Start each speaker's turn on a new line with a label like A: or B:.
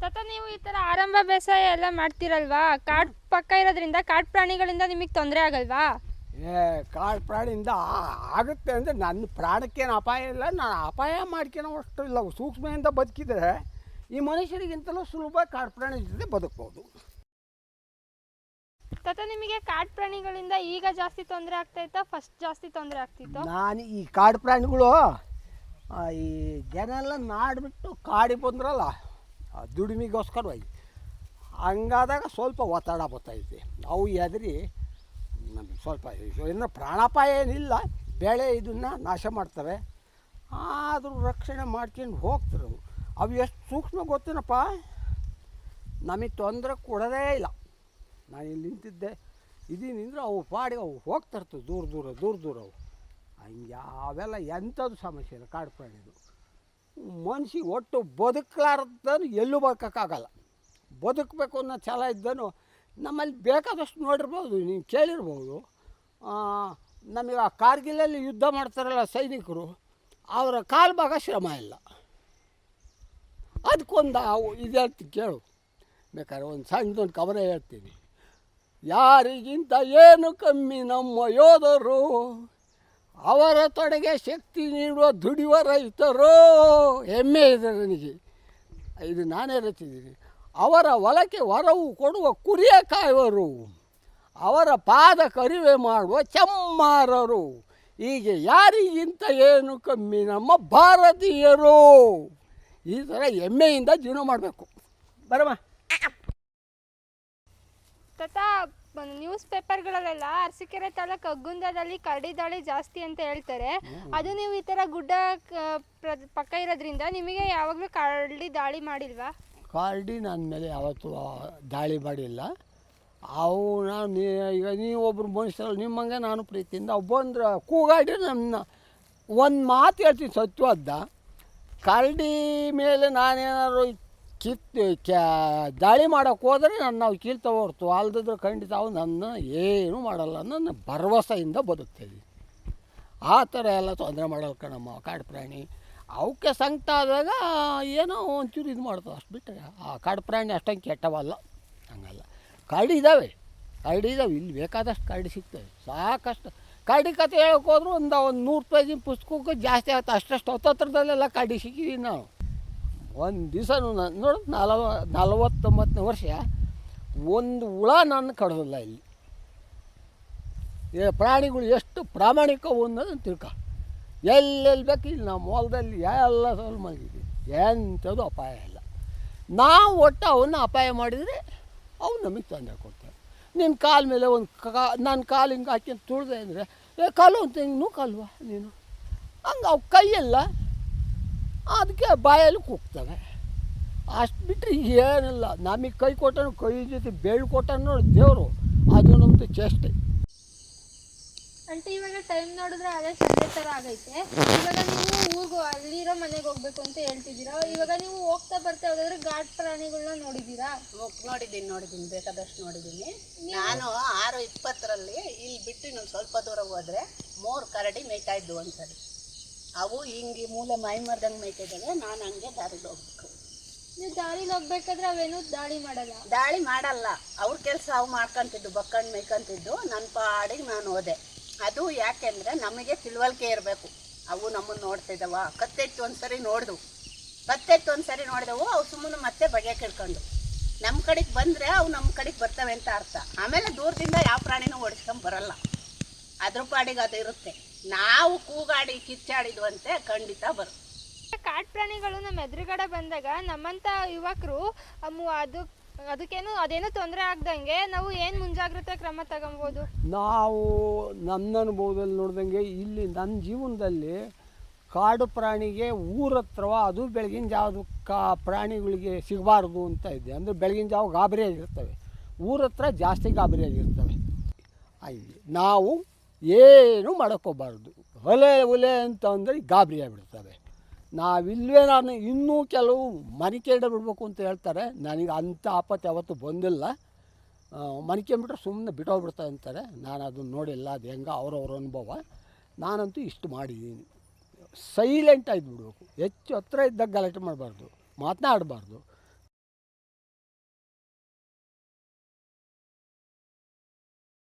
A: ತತ ನೀವು ಈ ಥರ ಆರಂಭ ಬೇಸಾಯ ಎಲ್ಲ ಮಾಡ್ತೀರಲ್ವಾ? ಕಾಡು ಪಕ್ಕ ಇರೋದ್ರಿಂದ ಕಾಡು ಪ್ರಾಣಿಗಳಿಂದ ನಿಮಗೆ ತೊಂದರೆ ಆಗಲ್ವಾ?
B: ಏ ಕಾಡು ಪ್ರಾಣಿಯಿಂದ ಆ- ಆಗುತ್ತೆ ಅಂದರೆ ನನ್ನ ಪ್ರಾಣಕ್ಕೇನು ಅಪಾಯ ಇಲ್ಲ ನಾನು ಅಪಾಯ ಮಾಡ್ಕೊಳೋ ಅಷ್ಟು ಇಲ್ಲ. ಸೂಕ್ಷ್ಮೆಯಿಂದ ಬದುಕಿದ್ರೆ ಈ ಮನುಷ್ಯರಿಗಿಂತಲೂ ಸುಲಭ ಕಾಡು ಪ್ರಾಣಿ ಜೊತೆ ಬದುಕ್ಬೋದು.
A: ತತ ನಿಮಗೆ ಕಾಡು ಪ್ರಾಣಿಗಳಿಂದ ಈಗ ಜಾಸ್ತಿ ತೊಂದರೆ ಆಗ್ತೈತಾ ಫಸ್ಟ್ ಜಾಸ್ತಿ ತೊಂದರೆ ಆಗ್ತಿತ್ತು
B: ನಾನು ಈ ಕಾಡು ಪ್ರಾಣಿಗಳು ಆ, ಈ ಜನ ಎಲ್ಲ ನಾಡ್ಬಿಟ್ಟು ಕಾಡಿಗೆ ಬಂದ್ರಲ್ಲ ಆ ದುಡಿಮೆಗೋಸ್ಕರವಾಗಿ ಹಂಗಾದಾಗ ಸ್ವಲ್ಪ ಒತ್ತಡ ಬರ್ತೈತೆ. ಅವು ಎದ್ರಿ ನಮಗೆ ಸ್ವಲ್ಪ ಇನ್ನು ಪ್ರಾಣಾಪಾಯ ಏನಿಲ್ಲ. ಬೆಳೆ ಇದನ್ನು ನಾಶ ಮಾಡ್ತವೆ. ಆದರೂ ರಕ್ಷಣೆ ಮಾಡ್ಕೊಂಡು ಹೋಗ್ತಾರೆ ಅವು ಎಷ್ಟು ಸೂಕ್ಷ್ಮ ಗೊತ್ತೇನಪ್ಪ? ನಮಗೆ ತೊಂದರೆ ಕೊಡೋದೇ ಇಲ್ಲ. ನಾನು ಇಲ್ಲಿ ನಿಂತಿದ್ದೆ. ಇದೀನಿಂದ್ರೆ ಅವು ಪಾಡಿಗೆ ಅವು ಹೋಗ್ತಿರ್ತವೆ ದೂರ ದೂರ ದೂರ ದೂರ ಅವು. ಹಂಗೆ ಅವೆಲ್ಲ ಎಂಥದ್ದು ಸಮಸ್ಯೆ ಇಲ್ಲ. ಕಾಡು ಪ್ರಾಣಿದು. ಮನ್ಸಿಗೆ ಒಟ್ಟು ಬದುಕಲಾರ್ದನು ಎಲ್ಲೂ ಬದುಕೋಕ್ಕಾಗಲ್ಲ. ಬದುಕಬೇಕು ಅನ್ನೋ ಛಲ ಇದ್ದನು ನಮ್ಮಲ್ಲಿ ಬೇಕಾದಷ್ಟು ನೋಡಿರ್ಬೋದು, ನೀವು ಕೇಳಿರ್ಬೋದು. ನಮಗೆ ಆ ಕಾರ್ಗಿಲಲ್ಲಿ ಯುದ್ಧ ಮಾಡ್ತಾರಲ್ಲ ಸೈನಿಕರು, ಅವರ ಕಾಲು ಭಾಗ ಶ್ರಮ ಇಲ್ಲ. ಅದಕ್ಕೊಂದು ಇದು ಹೇಳ್ತೀನಿ ಕೇಳು. ಬೇಕಾದ್ರೆ ಒಂದು ಸಣ್ಣದೊಂದು ಕವರೇ ಹೇಳ್ತೀನಿ. ಯಾರಿಗಿಂತ ಏನು ಕಮ್ಮಿ ನಮ್ಮ ಯೋಧರು? ಅವರ ತೊಡೆಗೆ ಶಕ್ತಿ ನೀಡುವ ದುಡಿಯುವ ರೈತರು. ಹೆಮ್ಮೆ ಇದೆ ನನಗೆ. ಇದು ನಾನೇ ರಚಿದ್ದೀನಿ ಅವರ ಹೊಲಕ್ಕೆ ವರವು ಕೊಡುವ ಕುರಿಯ ಕಾಯುವರು. ಅವರ ಪಾದ ಕರಿವೆ ಮಾಡುವ ಚಮ್ಮಾರರು. ಹೀಗೆ ಯಾರಿಗಿಂತ ಏನು ಕಮ್ಮಿ ನಮ್ಮ ಭಾರತೀಯರು. ಈ ಥರ ಹೆಮ್ಮೆಯಿಂದ ಜೀವನ ಮಾಡಬೇಕು. ಬರಮ್ಮ.
A: ತತ ನ್ಯೂಸ್ ಪೇಪರ್ಗಳಲ್ಲೆಲ್ಲ ಅರಸೀಕೆರೆ ತಾಲೂಕು ಅಗ್ಗುಂದದಲ್ಲಿ ಕರಡಿ ದಾಳಿ ಜಾಸ್ತಿ ಅಂತ ಹೇಳ್ತಾರೆ. ಅದು ನೀವು ಈ ಥರ ಗುಡ್ಡ ಕ- ಪ್ರ- ಪಕ್ಕ ಇರೋದ್ರಿಂದ ನಿಮಗೆ ಯಾವಾಗಲೂ ಕರಡಿ ದಾಳಿ ಮಾಡಿಲ್ವಾ?
B: ಕರಡಿ ನನ್ನ ಮೇಲೆ ಯಾವತ್ತೂ ದಾಳಿ ಮಾಡಿಲ್ಲ. ಅವು ನಾನು ನೀ- ಈಗ ನೀವೊಬ್ರು ಮನುಷ್ಯರಲ್ಲ ನಿಮ್ಮಂಗೆ ನಾನು ಪ್ರೀತಿಯಿಂದ ಅವು ಬಂದ್ರೆ ಕೂಗಾಡಿ ನನ್ನ ಒಂದು ಮಾತು ಹೇಳ್ತೀನಿ ಸತ್ಯವಾದ ಕರಡಿ ಮೇಲೆ ನಾನೇನಾದ್ರು ಕಿತ್ತು ಕ್ಯಾ ದಾಳಿ ಮಾಡೋಕ್ಕೆ ಹೋದರೆ ನನ್ನ ನಾವು ಕೀಳ್ತಾ ಹೊರ್ತು ಅಲ್ದಿದ್ರೆ ಖಂಡಿತ ಅವು ನನ್ನ ಏನೂ ಮಾಡಲ್ಲ, ನನ್ನ ಭರವಸೆಯಿಂದ ಬದುಕ್ತೀವಿ ಆ ಥರ ಎಲ್ಲ ತೊಂದರೆ ಮಾಡಲ್ಲ ಕಣಮ್ಮ, ಕಾಡು ಪ್ರಾಣಿ. ಅವಕ್ಕೆ ಸಂಕಟ ಆದಾಗ ಏನೋ ಒಂಚೂರು ಇದು ಮಾಡ್ತವೆ ಅಷ್ಟು ಬಿಟ್ಟರೆ ಆ ಕಾಡು ಪ್ರಾಣಿ ಅಷ್ಟೊಂದು ಕೆಟ್ಟವಲ್ಲ, ಹಂಗಲ್ಲ. ಕಾಡು ಇದ್ದಾವೆ ಕಾಡು ಇದ್ದಾವೆ ಇಲ್ಲಿ ಬೇಕಾದಷ್ಟು ಕಾಡು ಸಿಗ್ತವೆ, ಸಾಕಷ್ಟು. ಕಾಡಿ ಕತೆ ಹೇಳೋಕೆ ಹೋದ್ರು ಒಂದು ಒಂದು ನೂರು ಪೇಜಿನ ಪುಸ್ತಕಕ್ಕೆ ಜಾಸ್ತಿ ಆಗುತ್ತೆ ಅಷ್ಟಷ್ಟು ಹತ್ತತ್ರದಲ್ಲೆಲ್ಲ ಕಾಡಿ ಸಿಕ್ಕಿದ್ದೀವಿ ನಾವು ಒಂದು ದಿವಸ ನೋಡು, ನಲವ ನಲವತ್ತೊಂಬತ್ತನೇ ವರ್ಷ ಒಂದು ಹುಳ ನಾನು ಕಡೋದಿಲ್ಲ ಇಲ್ಲಿ. ಏ, ಪ್ರಾಣಿಗಳು ಎಷ್ಟು ಪ್ರಾಮಾಣಿಕವು ಅನ್ನೋದು ತಿಳ್ಕ. ಎಲ್ಲೆಲ್ಲಿ ಬೇಕು ಇಲ್ಲಿ ನಮ್ಮ ಹೊಲದಲ್ಲಿ ಎಲ್ಲ ಸೋಲ್ ಮಲಗಿದ್ದೀವಿ ಎಂಥದ್ದು ಅಪಾಯ ಇಲ್ಲ. ನಾವು ಒಟ್ಟು ಅವನ್ನ ಅಪಾಯ ಮಾಡಿದರೆ ಅವು ನಮಗೆ ತೊಂದರೆ ಕೊಡ್ತಾರೆ. ನಿನ್ನ ಕಾಲ ಮೇಲೆ ಒಂದು ಕಾ ನನ್ನ ಕಾಲು ಹಿಂಗೆ ಹಾಕಿ ತುಳಿದೆ ಅಂದರೆ, ಏ, ಕಾಲು ಅಂತ ಹಿಂಗೆ ಕಾಲ್ವಾ ನೀನು? ಹಂಗೆ ಅವು ಕೈಯೆಲ್ಲ ಅದಕ್ಕೆ ಬಾಯಲ್ಲಿ ಕುಗ್ತವೆ. ಅಷ್ಟು ಬಿಟ್ಟರೆ ಏನಿಲ್ಲ ನಮಗೆ ಕೈ ಕೊಟ್ಟನು ಕೈ ಜೊತೆ ಬೇಳು ಕೊಟ್ಟನು ನೋಡಿ ದೇವರು. ಅದು ನಮ್ಮದು ಚೇಷ್ಟೆ.
A: అంటే ಇವಾಗ ಟೈಮ್ ನೋಡಿದ್ರೆ ಅದೇ ಸಂಜೆ ಥರ ಆಗೈತೆ. ಇವಾಗ ನೀವು ಊರಿಗೆ ಅಲ್ಲಿರೋ ಮನೆಗೆ ಹೋಗ್ಬೇಕು ಅಂತ ಹೇಳ್ತಿದ್ದೀರಾ? ಇವಾಗ ನೀವು ಹೋಗ್ತಾ ಬರ್ತಾ ಹೋದ್ರೆ ಘಾಟ್ ಪ್ರಾಣಿಗಳನ್ನ ನೋಡಿದ್ದೀರಾ?
C: ನೋಡಿದ್ದೀನಿ ನೋಡಿದ್ದೀನಿ. ಬೇಕಾದಷ್ಟು ನೋಡಿದ್ದೀನಿ. ನಾನು ಆರು ಇಪ್ಪತ್ತರಲ್ಲಿ ಇಲ್ಲಿ ಬಿಟ್ಟು ಇನ್ನೊಂದು ಸ್ವಲ್ಪ ದೂರ ಹೋದ್ರೆ ಮೂರು ಕರಡಿ ಮೇಯ್ತಾ ಇದ್ವು ಒಂದ್ಸರಿ. ಅವು ಹಿಂಗೆ ಮೂಲೆ ಮೈ ಮರ್ದಂಗೆ ಮೇಯ್ತಿದ್ದಾವೆ ನಾನು ಹಂಗೆ ದಾರಿಲಿ ಹೋಗ್ಬೇಕು.
A: ನೀವು ದಾರಿಲಿ ಹೋಗ್ಬೇಕಾದ್ರೆ ಅವೇನು ದಾಳಿ ಮಾಡಲ್ಲ?
C: ದಾಳಿ ಮಾಡಲ್ಲ. ಅವ್ರ ಕೆಲಸ ಅವು ಮಾಡ್ಕೊಂತಿದ್ದು ಬಕ್ಕಂಡು ಮೇಯ್ಕೊಂತಿದ್ದು ನನ್ನ ಪಾಡಿಗೆ ನಾನು ಹೋದೆ. ಅದು ಯಾಕೆಂದರೆ ನಮಗೆ ತಿಳುವಳಿಕೆ ಇರಬೇಕು. ಅವು ನಮ್ಮನ್ನು ನೋಡ್ತಿದ್ದವ. ಕತ್ತೆತ್ತು ಒಂದ್ಸರಿ ನೋಡಿದ್ವು ಕತ್ತೆತ್ತು ಒಂದ್ಸರಿ ನೋಡಿದವು ಅವು ಸುಮ್ಮನೆ ಮತ್ತೆ ಬಗೆ ಕಿಡ್ಕೊಂಡು ನಮ್ಮ ಕಡೆಗೆ ಬಂದರೆ ಅವು ನಮ್ಮ ಕಡೆಗೆ ಬರ್ತವೆ ಅಂತ ಅರ್ಥ. ಆಮೇಲೆ ದೂರದಿಂದ ಯಾವ ಪ್ರಾಣಿನೂ ಓಡಿಸ್ಕೊಂಡು ಬರಲ್ಲ. ಅದ್ರ ಪಾಡಿಗೆ ಅದು ಇರುತ್ತೆ. ನಾವು ಕೂಗಾಡಿ ಕಿಚ್ಚಾಡಿದ್ವಂತೆ ಖಂಡಿತ ಬರು.
A: ಕಾಡು ಪ್ರಾಣಿಗಳು ನಮ್ಮ ಎದುರುಗಡೆ ಬಂದಾಗ ನಮ್ಮಂಥ ಯುವಕರು ಅದು ಅದಕ್ಕೇನು ಅದೇನು ತೊಂದರೆ ಆಗ್ದಂಗೆ ನಾವು ಏನು ಮುಂಜಾಗ್ರತೆ ಕ್ರಮ ತಗೊಬೋದು?
B: ನಾವು ನನ್ನ ಅನುಭವದಲ್ಲಿ ನೋಡ್ದಂಗೆ ಇಲ್ಲಿ ನನ್ನ ಜೀವನದಲ್ಲಿ ಕಾಡು ಪ್ರಾಣಿಗೆ ಊರ ಹತ್ರವ ಅದು ಬೆಳಗಿನ ಜಾವದ ಕಾ ಪ್ರಾಣಿಗಳಿಗೆ ಸಿಗಬಾರ್ದು ಅಂತ ಇದೆ. ಅಂದರೆ ಬೆಳಗಿನ ಜಾವ ಗಾಬರಿಯಾಗಿರ್ತವೆ ಊರ ಹತ್ರ ಜಾಸ್ತಿ ಗಾಬರಿಯಾಗಿರ್ತವೆ ಅಲ್ಲಿ ನಾವು ಏನು ಮಾಡೋಕ್ಕೋಗ್ಬಾರ್ದು ಒಲೆ ಒಲೆ ಅಂತ ಅಂದರೆ ಗಾಬರಿ ಆಗಿಬಿಡ್ತವೆ ನಾವಿಲ್ವೇ ನಾನು ಇನ್ನೂ ಕೆಲವು ಮನಿಕೇಡ ಬಿಡಬೇಕು ಅಂತ ಹೇಳ್ತಾರೆ. ನನಗೆ ಅಂಥ ಆಪತ್ತು ಯಾವತ್ತೂ ಬಂದಿಲ್ಲ. ಮನಿಕೊಂಬಿಟ್ರೆ ಸುಮ್ಮನೆ ಬಿಟ್ಟೋಗ್ಬಿಡ್ತಾ ಅಂತಾರೆ ನಾನು ಅದನ್ನು ನೋಡಿಲ್ಲ, ಅದು ಹೆಂಗೆ ಅವ್ರವ್ರ ಅನುಭವ. ನಾನಂತೂ ಇಷ್ಟು ಮಾಡಿದ್ದೀನಿ. ಸೈಲೆಂಟ್ ಆಗಿ ಬಿಡಬೇಕು ಹೆಚ್ಚು ಹತ್ರ ಇದ್ದಾಗ ಗಲಾಟೆ ಮಾಡಬಾರ್ದು. ಮಾತನಾಡಬಾರ್ದು.